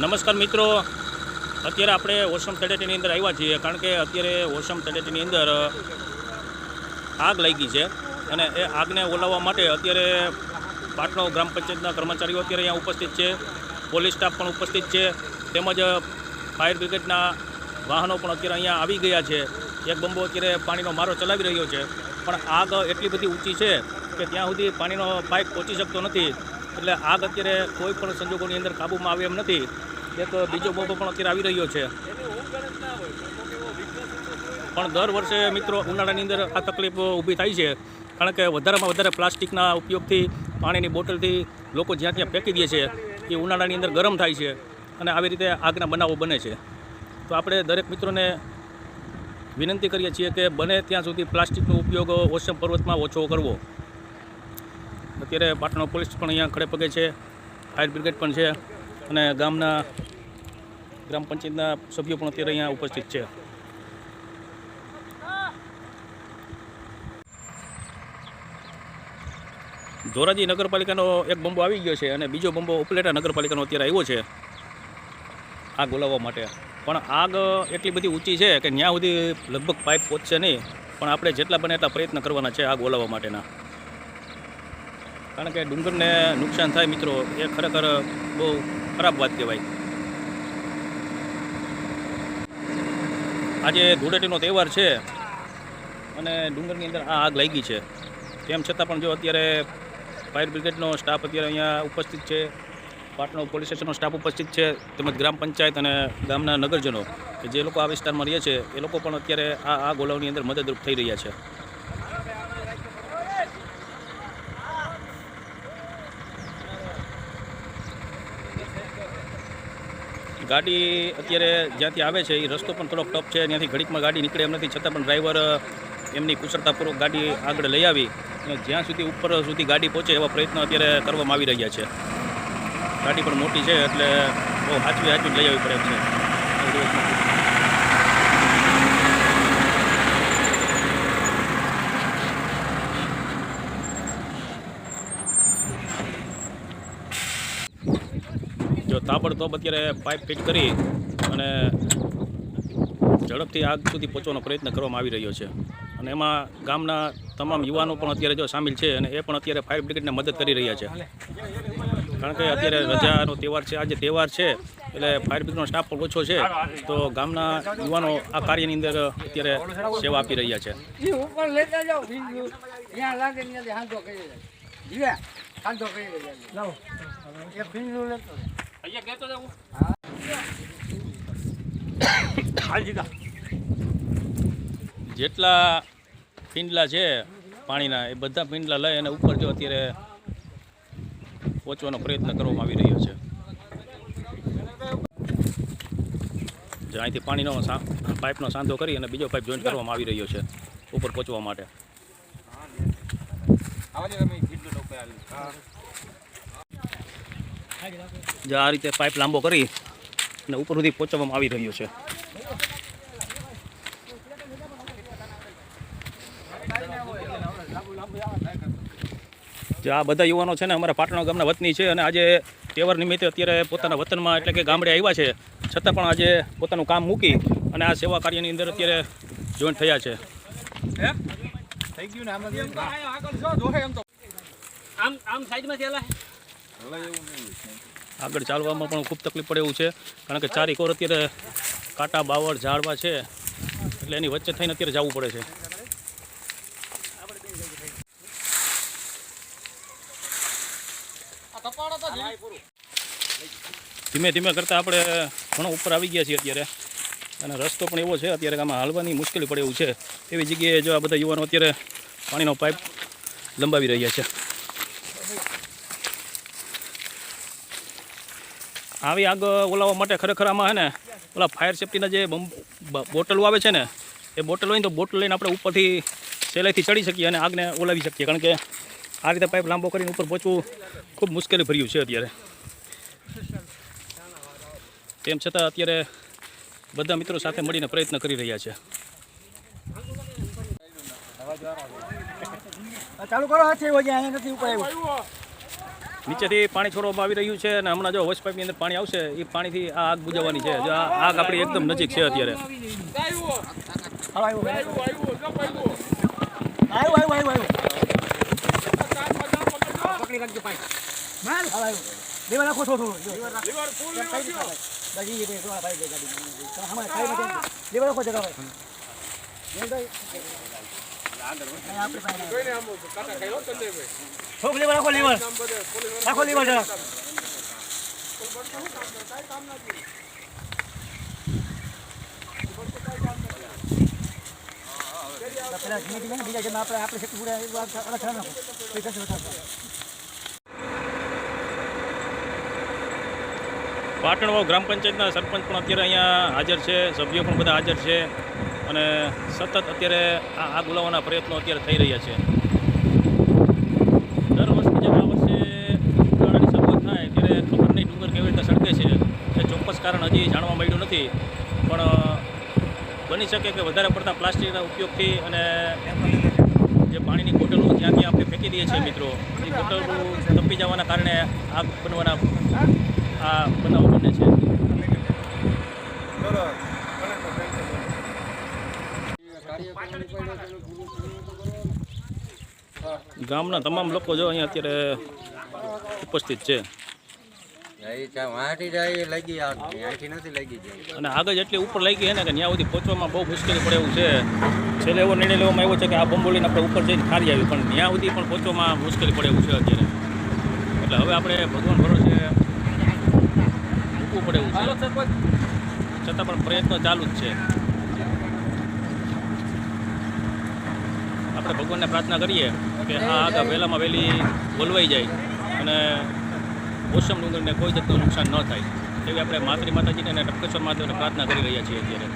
નમસ્કાર મિત્રો. અત્યારે આપણે ઓસમ તળેટીની અંદર આવ્યા છીએ કારણ કે અત્યારે ઓસમ તળેટીની અંદર આગ લાગી છે અને એ આગને ઓલાવવા માટે અત્યારે પાટણો ગ્રામ પંચાયતના કર્મચારીઓ અત્યારે અહીંયા ઉપસ્થિત છે, પોલીસ સ્ટાફ પણ ઉપસ્થિત છે, તેમજ ફાયર બ્રિગેડના વાહનો પણ અત્યારે અહીંયા આવી ગયા છે. એક બંબો અત્યારે પાણીનો મારો ચલાવી રહ્યો છે. પણ આગ એટલી બધી ઊંચી છે કે ત્યાં સુધી પાણીનો પાઇપ પહોંચી શકતો નથી. એટલે આગ અત્યારે કોઈ પણ સંજોગોની અંદર કાબૂમાં આવે એમ નથી. એક બીજો બોબો પણ અત્યારે આવી રહ્યો છે. પણ દર વર્ષે મિત્રો ઉનાળાની અંદર આ તકલીફ ઊભી થાય છે. કારણ કે વધારેમાં વધારે પ્લાસ્ટિકના ઉપયોગથી, પાણીની બોટલથી લોકો જ્યાં ત્યાં ફેંકી દે છે. એ ઉનાળાની અંદર ગરમ થાય છે અને આવી રીતે આગના બનાવો બને છે. તો આપણે દરેક મિત્રોને વિનંતી કરીએ છીએ કે બને ત્યાં સુધી પ્લાસ્ટિકનો ઉપયોગ ઓશમ પર્વતમાં ઓછો કરવો. અત્યારે પાટણ પોલીસ પણ અહીંયા ખડે પગે છે. ફાયર બ્રિગેડ પણ છે અને ગામના ગ્રામ પંચાયતના સભ્યો પણ અત્યારે અહીંયા ઉપસ્થિત છે. ધોરાજી નગરપાલિકાનો એક બંબો આવી ગયો છે અને બીજો બંબો ઉપલેટા નગરપાલિકાનો અત્યારે આવ્યો છે આગ ઓલાવવા માટે. પણ આગ એટલી બધી ઊંચી છે કે ત્યાં સુધી લગભગ પાઇપ પહોંચશે નહીં. પણ આપણે જેટલા બને એટલા પ્રયત્ન કરવાના છે આગ ઓલાવવા માટેના. કારણ કે ડુંગરને નુકસાન થાય મિત્રો, એ ખરેખર બહુ ખરાબ વાત કહેવાય. આજે ધૂળેટીનો તહેવાર છે અને ડુંગરની અંદર આ આગ લાગી છે. તેમ છતાં પણ જો અત્યારે ફાયર બ્રિગેડનો સ્ટાફ અત્યારે અહીંયા ઉપસ્થિત છે, પાટણો પોલીસ સ્ટેશનનો સ્ટાફ ઉપસ્થિત છે, તેમજ ગ્રામ પંચાયત અને ગામના નગરજનો, કે જે લોકો આ વિસ્તારમાં રહે છે, એ લોકો પણ અત્યારે આ આગ ઓલાવની અંદર મદદરૂપ થઈ રહ્યા છે. ગાડી અત્યારે જ્યાંથી આવે છે એ રસ્તો પણ થોડોક ટફ છે. ત્યાંથી ઘડીકમાં ગાડી નીકળે એમ નથી. છતાં પણ ડ્રાઈવર એમની કુશળતાપૂર્વક ગાડી આગળ લઈ આવી જ્યાં સુધી ઉપર સુધી ગાડી પહોંચે એવા પ્રયત્નો અત્યારે કરવામાં આવી રહ્યા છે. ગાડી પણ મોટી છે એટલે બહુ હાચવી હાચવી લઈ આવવી પડે છે. તાબડતોબ અત્યારે પાઇપ ફિટ કરી અને ઝડપથી આગ સુધી પહોંચવાનો પ્રયત્ન કરવામાં આવી રહ્યો છે. અને એમાં ગામના તમામ યુવાનો પણ અત્યારે જો સામેલ છે અને એ પણ અત્યારે ફાયર બ્રિગેડને મદદ કરી રહ્યા છે. કારણ કે અત્યારે રજાનો તહેવાર છે આજે તહેવાર છે એટલે ફાયર બ્રિગેડનો સ્ટાફ પણ ઓછો છે તો ગામના યુવાનો આ કાર્યની અંદર અત્યારે સેવા આપી રહ્યા છે. લેતો જેટલા પિંડલા છે પાણીના એ બધા પિંડલા લઈ અને ઉપર જો અત્યારે પહોંચવાનો પ્રયત્ન કરવામાં આવી રહ્યો છે. અહીંથી પાણીનો પાઇપનો સાંધો કરી અને બીજો પાઇપ જોઈન્ટ કરવામાં આવી રહ્યો છે ઉપર પહોંચવા માટે. જો આ રીતે પાઇપ લાંબો કરી અને ઉપર સુધી પહોંચવામાં આવી રહ્યો છે. જે આ બધા યુવાનો છે ને અમારા પાટણા ગામના વતની છે અને આજે તહેવાર નિમિત્તે અત્યારે પોતાના વતનમાં એટલે કે ગામડે આવ્યા છે. છતાં પણ આજે પોતાનું કામ મૂકી અને આ સેવા કાર્યની અંદર અત્યારે જોઈન્ટ થયા છે. આગળ ચાલવામાં પણ ખૂબ તકલીફ પડે એવું છે. કારણ કે ચારેક ઓર અત્યારે કાંટા, બાવળ, ઝાડવા છે. એટલે એની વચ્ચે થઈને અત્યારે જવું પડે છે. ધીમે ધીમે કરતાં આપણે ઘણો ઉપર આવી ગયા છીએ અત્યારે. અને રસ્તો પણ એવો છે અત્યારે આમાં હાલવાની મુશ્કેલી પડે એવું છે. એવી જગ્યાએ જો આ બધા યુવાનો અત્યારે પાણીનો પાઇપ લંબાવી રહ્યા છે. આવી આગ ઓલાવવા માટે ખરેખર આમાં હે ને, ઓલા ફાયર સેફટીના જે બોટલો આવે છે ને, એ બોટલ હોય તો બોટલ લઈને આપણે ઉપરથી સહેલાઈથી ચડી શકીએ અને આગને ઓલાવી શકીએ. કારણ કે આ રીતે પાઇપ લાંબો કરીને ઉપર પહોંચવું ખૂબ મુશ્કેલી ભર્યું છે અત્યારે. તેમ છતાં અત્યારે બધા મિત્રો સાથે મળીને પ્રયત્ન કરી રહ્યા છે. ચાલુ કરો હાથે અહીંયા નથી ઉપર આવ્યું નીચેથી પાણી છોડવામાં આવી રહ્યું છે અને હમણાં જો વોશ પાઇપની અંદર પાણી આવશે, એ પાણીથી આ આગ બુજાવવાની છે. જો આગ આપણી એકદમ નજીક છે અત્યારે. લેવા રાખો જગા ભાઈ લેવા રાખો લેવા રાખો લેવા જરા પેલા ધીમે ધીમે બીજા જણા આપણે આપણે શક્તિ પૂરા એક વાર અલગ થવા નાખો કોઈ કશું નથી પાટણવાવ ગ્રામ પંચાયતના સરપંચ પણ અત્યારે અહીંયા હાજર છે, સભ્યો પણ બધા હાજર છે. અને સતત અત્યારે આ આગ ઓલાવવાના પ્રયત્નો અત્યારે થઈ રહ્યા છે. દર વર્ષની જેમ આ વર્ષે ઉનાળાની શરૂઆત થાય, ત્યારે ખબર નહીં ડુંગર કેવી રીતે સળગે છે. એ ચોક્કસ કારણ હજી જાણવા મળ્યું નથી. પણ બની શકે કે વધારે પડતા પ્લાસ્ટિકના ઉપયોગથી અને જે પાણીની બોટલો જ્યાં ત્યાં આપણે ફેંકી દઈએ છીએ મિત્રો, એ બોટલો તપી જવાના કારણે આગ બનવાના, આ બનાવ બને છે ગામના તમામ લોકો જો અહીંયા અત્યારે ઉપસ્થિત છે. વાંટી જાય એ લગી આવતી અહીંથી નથી લગી જાય. અને આગળ એટલી ઉપર લઈ ગઈ છે ને કે ત્યાં સુધી પહોંચવામાં બહુ મુશ્કેલી પડે એવું છે. છેલ્લે એવો નિર્ણય લેવામાં આવ્યો છે કે આ બંબોલીને આપણે ઉપર જઈને ખારી આવી પણ ત્યાં સુધી પણ પહોંચવામાં મુશ્કેલી પડે એવું છે અત્યારે. એટલે હવે આપણે ભગવાન ભરોસે મૂકવું પડે એવું છે. છતાં પણ પ્રયત્ન ચાલુ જ છે. આપણે ભગવાનને પ્રાર્થના કરીએ. કે આ આગા વહેલામાં વહેલી બોલવાઈ જાય અને ઓસમ ડુંગરને કોઈ જાતનું નુકસાન ન થાય. તેવી આપણે માતૃ માતાજીને અને ટપકેશ્વર મહાદેવને પ્રાર્થના કરી રહ્યા છીએ અત્યારે.